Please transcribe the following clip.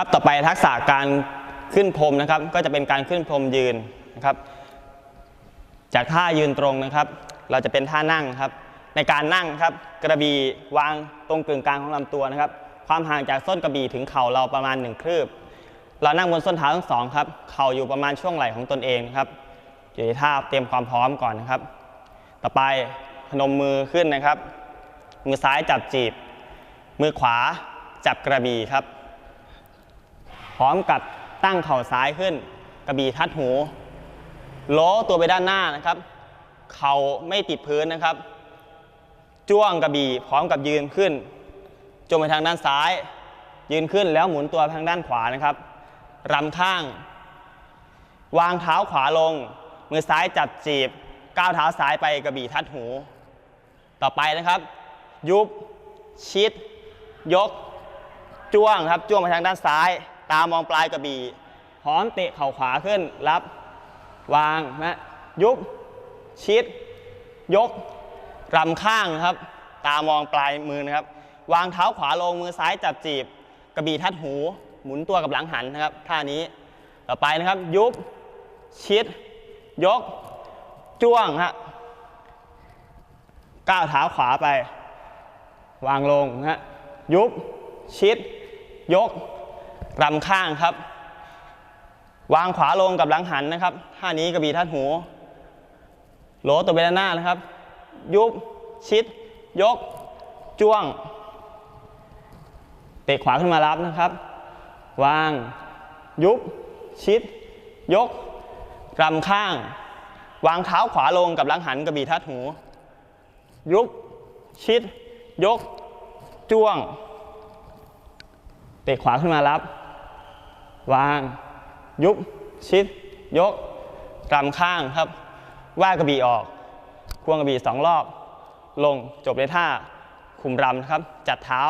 ครับต่อไปทักษะการขึ้นพรมนะครับ ก็จะเป็นการขึ้นพรมยืนนะครับ จากท่ายืนตรงนะครับ เราจะเป็นท่านั่งครับ ในการนั่งครับ กระบี่วางตรงกึ่งกลางของลำตัวนะครับ ความห่างจากส้นกระบี่ถึงเข่าเราประมาณหนึ่งคืบเรานั่งบนส้นเท้าทั้งสองครับ เข่าอยู่ประมาณช่วงไหล่ของตนเองนะครับอยู่ในท่าเตรียมความพร้อมก่อนนะครับ ต่อไปพนมมือขึ้นนะครับ มือซ้ายจับจีบ มือขวาจับกระบี่ครับ พร้อมกับตั้งเข่าซ้ายขึ้น กระบี่ทัดหูโล้ตัวไปด้านหน้านะครับ เข่าไม่ติดพื้นนะครับ จ้วงกระบี่พร้อมกับยืนขึ้นจงไปทางด้านซ้าย ยืนขึ้นแล้วหมุนตัวทางด้านขวานะครับรำข้าง วางเท้าขวาลง มือซ้ายจับจีบก้าวเท้าซ้ายไปกระบี่ทัดหู ต่อไปนะครับ ยุบ ชิด ยก จ้วงครับ จ้วงไปทางด้านซ้าย ตามองปลายกระบี่พร้อมเตะเข่าขวาขึ้น รับ วางนะยุบ ชิด ยกรำข้างนะครับ ตามองปลายมือนะครับ วางเท้าขวาลงมือซ้ายจับจีบ กระบี่ทัดหู หมุนตัวกับหลังหันนะครับ ท่านี้ต่อไปนะครับ ยุบ ชิด ยก จ้วงฮะก้าวเท้าขวาไป วางลงนะฮะยุบ ชิด ยก รำข้างครับ วางขวาลงกับหลังหันนะครับท่านี้กระบี่ทัดหูโหลตัวไปด้านหน้านะครับ ยุบชิด ยก จ้วง เตะขวาขึ้นมารับนะครับ วาง ยุบ ชิด ยกรำข้าง วางเท้าขวาลงกับหลังหันกระบี่ทัดหู ยุบ ชิด ยก จ้วง เตะขวาขึ้นมารับ วาง ยุบ ชิด ยกรำข้างครับ ว่ากระบี่ออก ควงกระบี่สองรอบ ลงจบในท่าคุมรำนะครับ จัดเท้า